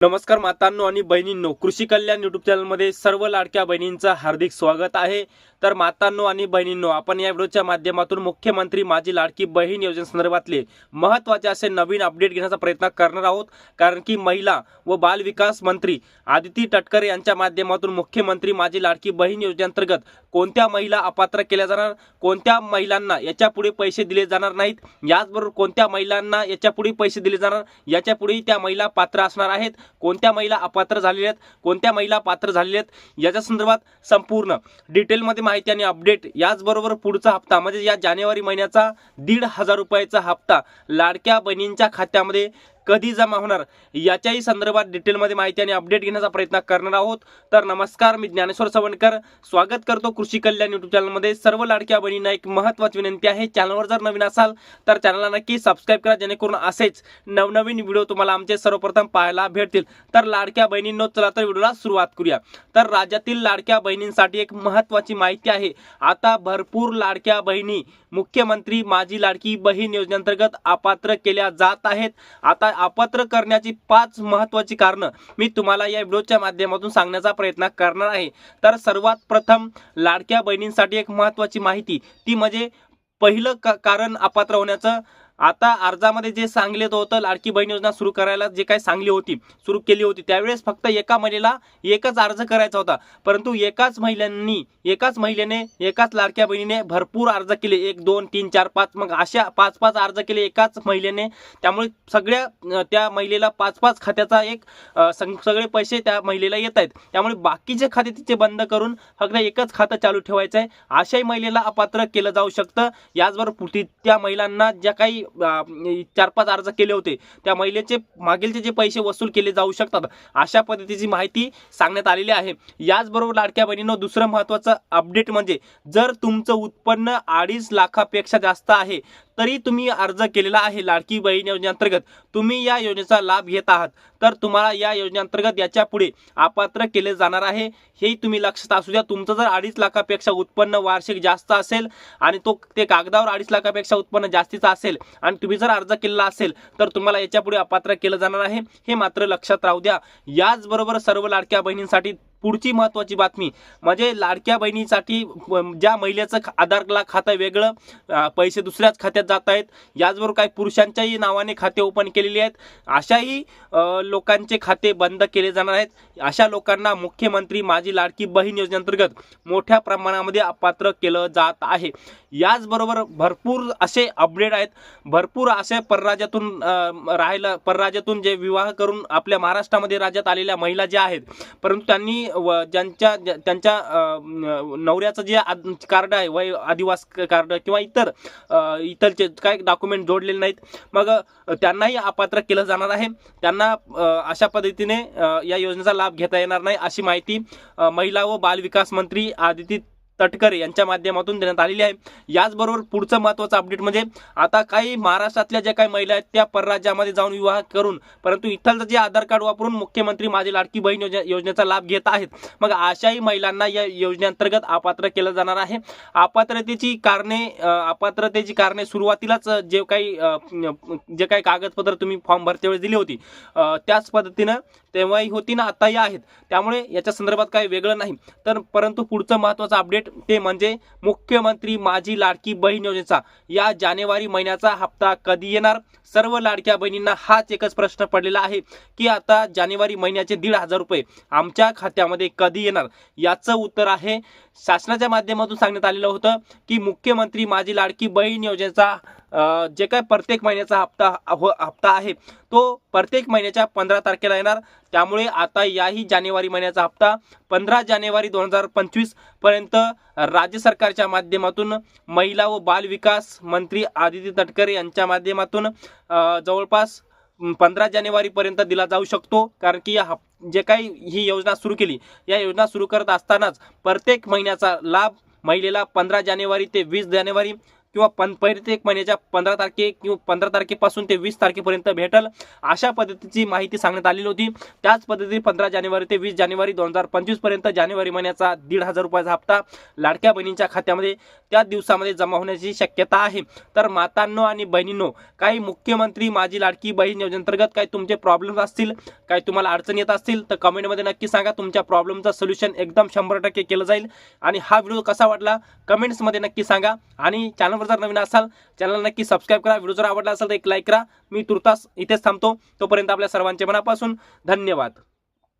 नमस्कार मातांनो आणि बहिणींनो कृषी कल्याण युट्यूब चॅनलमध्ये सर्व लाडक्या बहिणींचं हार्दिक स्वागत आहे. तर मातांनो आणि बहिणींनो आपण या व्हिडिओच्या माध्यमातून मुख्यमंत्री माझी लाडकी बहीण योजनेसंदर्भातले महत्त्वाचे असे नवीन अपडेट घेण्याचा प्रयत्न करणार आहोत. कारण की महिला व बालविकास मंत्री आदिती तटकरे यांच्या माध्यमातून मुख्यमंत्री माझी लाडकी बहीण योजनेअंतर्गत कोणत्या महिला अपात्र केल्या जाणार कोणत्या महिलांना याच्यापुढे पैसे दिले जाणार नाहीत याचबरोबर कोणत्या महिलांना याच्यापुढे पैसे दिले जाणार याच्यापुढेही त्या महिला पात्र असणार आहेत. कोणत्या महिला अपात्र झालेल्या आहेत कोणत्या महिला पात्र झालेल्या आहेत याच्या संदर्भात संपूर्ण डिटेलमध्ये माहिती आणि अपडेट. याचबरोबर पुढचा हप्ता म्हणजे या जानेवारी महिन्याचा दीड हजार रुपयाचा हप्ता लाडक्या बहिणींच्या खात्यामध्ये कधी जमा होणार? याच्याही संदर्भात डिटेलमध्ये माहिती आणि अपडेट घेण्याचा प्रयत्न करणार आहोत. तर नमस्कार मी ज्ञानेश्वर सवणकर स्वागत करतो कृषी कल्याण युट्यूब चॅनलमध्ये सर्व लाडक्या बहिणींना एक महत्त्वाची विनंती आहे. चॅनलवर जर नवीन असाल तर चॅनलला नक्की सबस्क्राईब करा जेणेकरून असेच नवनवीन व्हिडिओ तुम्हाला आमचे सर्वप्रथम पाहायला भेटतील. तर लाडक्या बहिणींनो चला तर व्हिडिओला सुरुवात करूया. तर राज्यातील लाडक्या बहिणींसाठी एक महत्त्वाची माहिती आहे. आता भरपूर लाडक्या बहिणी मुख्यमंत्री माझी लाडकी बहीण योजनेअंतर्गत अपात्र केल्या जात आहेत. आता अपात्र करण्याची पाच महत्त्वाची कारणं मी तुम्हाला या व्हिडिओच्या माध्यमातून सांगण्याचा प्रयत्न करणार आहे. तर सर्वात प्रथम लाडक्या बहिणींसाठी एक महत्त्वाची माहिती. ती म्हणजे पहिलं का कारण अपात्र होण्याचं आता अर्जामध्ये जे सांगण्यात होतं लाडकी बहीण योजना सुरू करायला जे काही सांगली होती सुरू केली होती त्यावेळेस फक्त एका महिलेला एकच अर्ज करायचा होता. परंतु एकाच महिलांनी एकाच महिलेने एकाच लाडक्या बहिणीने भरपूर अर्ज केले. एक दोन तीन चार पाच मग अशा पाच पाच अर्ज केले एकाच महिलेने. त्यामुळे सगळ्या त्या महिलेला पाच पाच खात्याचा एक सगळे पैसे त्या महिलेला येत आहेत. त्यामुळे बाकीचे खाते तिचे बंद करून फक्त एकच खातं चालू ठेवायचं आहे अशाही महिलेला अपात्र केलं जाऊ शकतं. याचबरोबर ती- त्या महिलांना ज्या काही चार पाच अर्ज केले होते. त्या महिलेचे मागीलचे जे पैसे वसूल केले जाऊ शकतात अशा पद्धतीची माहिती सांगण्यात आलेली आहे. याचबरोबर लाडक्या बहिणीनं दुसरं महत्त्वाचं अपडेट म्हणजे जर तुमचं उत्पन्न अडीच लाखापेक्षा जास्त आहे तरी तुम्ही अर्ज केलेला आहे लाडकी बहीण योजनेअंतर्गत. तुम्ही या योजनेचा लाभ घेत आहात. तर तुम्हाला या योजनेअंतर्गत याच्यापुढे अपात्र केले जाणार आहे. हेही तुम्ही लक्षात असू द्या. तुमचं जर अडीच लाखापेक्षा उत्पन्न वार्षिक जास्त असेल आणि तो ते कागदावर अडीच लाखापेक्षा उत्पन्न जास्तीचं असेल आणि तुम्ही जर अर्ज केलेला असेल तर तुम्हाला याच्यापुढे अपात्र केलं जाणार आहे. हे मात्र लक्षात राहू द्या. याचबरोबर सर्व लाडक्या बहिणींसाठी पुढची महत्त्वाची बातमी. म्हणजे लाडक्या बहिणीसाठी ज्या महिलेचं आधारला खातं वेगळं पैसे दुसऱ्याच खात्यात जात आहेत. याचबरोबर काही पुरुषांच्याही नावाने खाते ओपन केलेली आहेत. अशाही लोकांचे खाते बंद केले जाणार आहेत. अशा लोकांना मुख्यमंत्री माझी लाडकी बहीण योजनेअंतर्गत मोठ्या प्रमाणामध्ये अपात्र केलं जात आहे. याचबरोबर भरपूर असे अपडेट आहेत. भरपूर असे परराज्यातून राहिलं राहायला परराज्यातून जे विवाह करून आपल्या महाराष्ट्रामध्ये राज्यात आलेल्या महिला ज्या आहेत परंतु त्यांनी व ज्यांच्या ज्या- त्यांच्या नवऱ्याचं जे आद- कार्ड आहे वय आदिवास कार्ड किंवा इतर इतरचे काय डॉक्युमेंट जोडलेले नाहीत. मग त्यांनाही अपात्र केलं जाणार आहे. त्यांना अशा पद्धतीने या योजनेचा लाभ घेता येणार नाही अशी माहिती महिला व बाल विकास मंत्री आदिती तटकरे यांच्या माध्यमातून देण्यात आलेली आहे. याचबरोबर पुढचं महत्त्वाचं अपडेट म्हणजे आता काही महाराष्ट्रातल्या ज्या काही महिला आहेत त्या परराज्यामध्ये जाऊन विवाह करून परंतु इथलचं जे आधार कार्ड वापरून मुख्यमंत्री माझी लाडकी बहीण योजना योजनेचा लाभ घेत आहेत. मग अशाही महिलांना या योजनेअंतर्गत अपात्र केलं जाणार आहे. अपात्रतेची कारणे अपात्रतेची कारणे सुरुवातीलाच जे काही जे काही कागदपत्र तुम्ही फॉर्म भरते दिली होती त्याच पद्धतीनं तेव्हाही होती ना आताही आहेत. त्यामुळे याच्या संदर्भात काही वेगळं नाही. तर परंतु पुढचं महत्त्वाचं अपडेट ते म्हणजे मुख्यमंत्री माझी लाडकी बहीण योजनेचा. या जानेवारी महिन्याचा हप्ता कधी येणार? सर्व लाडक्या बहिणींना हाच एकच प्रश्न पडलेला आहे की आता जानेवारी महिन्याचे दीड हजार रुपये आमच्या खात्यामध्ये कधी येणार? याचं उत्तर आहे शासनाच्या माध्यमातून सांगण्यात आलेलं होतं की मुख्यमंत्री माझी लाडकी बहीण योजनेचा जे काय प्रत्येक महिन्याचा हप्ता हो, हप्ता आहे तो प्रत्येक महिन्याच्या पंधरा तारखेला येणार. त्यामुळे आता याही जानेवारी महिन्याचा हप्ता पंधरा जानेवारी दोन हजार पंचवीसपर्यंत राज्य सरकारच्या माध्यमातून महिला व बाल विकास मंत्री आदिती तटकरे यांच्या माध्यमातून जवळपास पंधरा जानेवारीपर्यंत दिला जाऊ शकतो. कारण की या हप जे काही ही योजना सुरू केली या योजना सुरू करत असतानाच प्रत्येक महिन्याचा लाभ महिलेला पंधरा जानेवारी ते वीस जानेवारी किंवा पं प्रत्येक महिन्याच्या पंधरा तारखे किंवा पंधरा तारखेपासून ते वीस तारखेपर्यंत भेटल. अशा पद्धतीची माहिती सांगण्यात आलेली होती. त्याच पद्धतीने पंधरा जानेवारी ते वीस जानेवारी दोन हजार पंचवीसपर्यंत जानेवारी महिन्याचा दीड हजार रुपयाचा हप्ता लाडक्या बहिणींच्या खात्यामध्ये त्या दिवसामध्ये जमा होण्याची शक्यता आहे. तर मातांनो आणि बहिणींनो काही मुख्यमंत्री माझी लाडकी बहीण योजनेअंतर्गत काही तुमचे प्रॉब्लेम असतील काही तुम्हाला अडचण येत असतील तर कमेंटमध्ये नक्की सांगा. तुमच्या प्रॉब्लेमचं सोल्युशन एकदम शंभर टक्के केलं जाईल. आणि हा व्हिडिओ कसा वाटला? कमेंट्समध्ये नक्की सांगा. आणि चॅनलवर जर नवीन असाल चॅनल नक्की सबस्क्राईब करा. व्हिडिओ जर आवडला असेल तर एक लाईक करा. मी तुर्तास इथेच थांबतो. तोपर्यंत आपल्या सर्वांचे मनापासून धन्यवाद.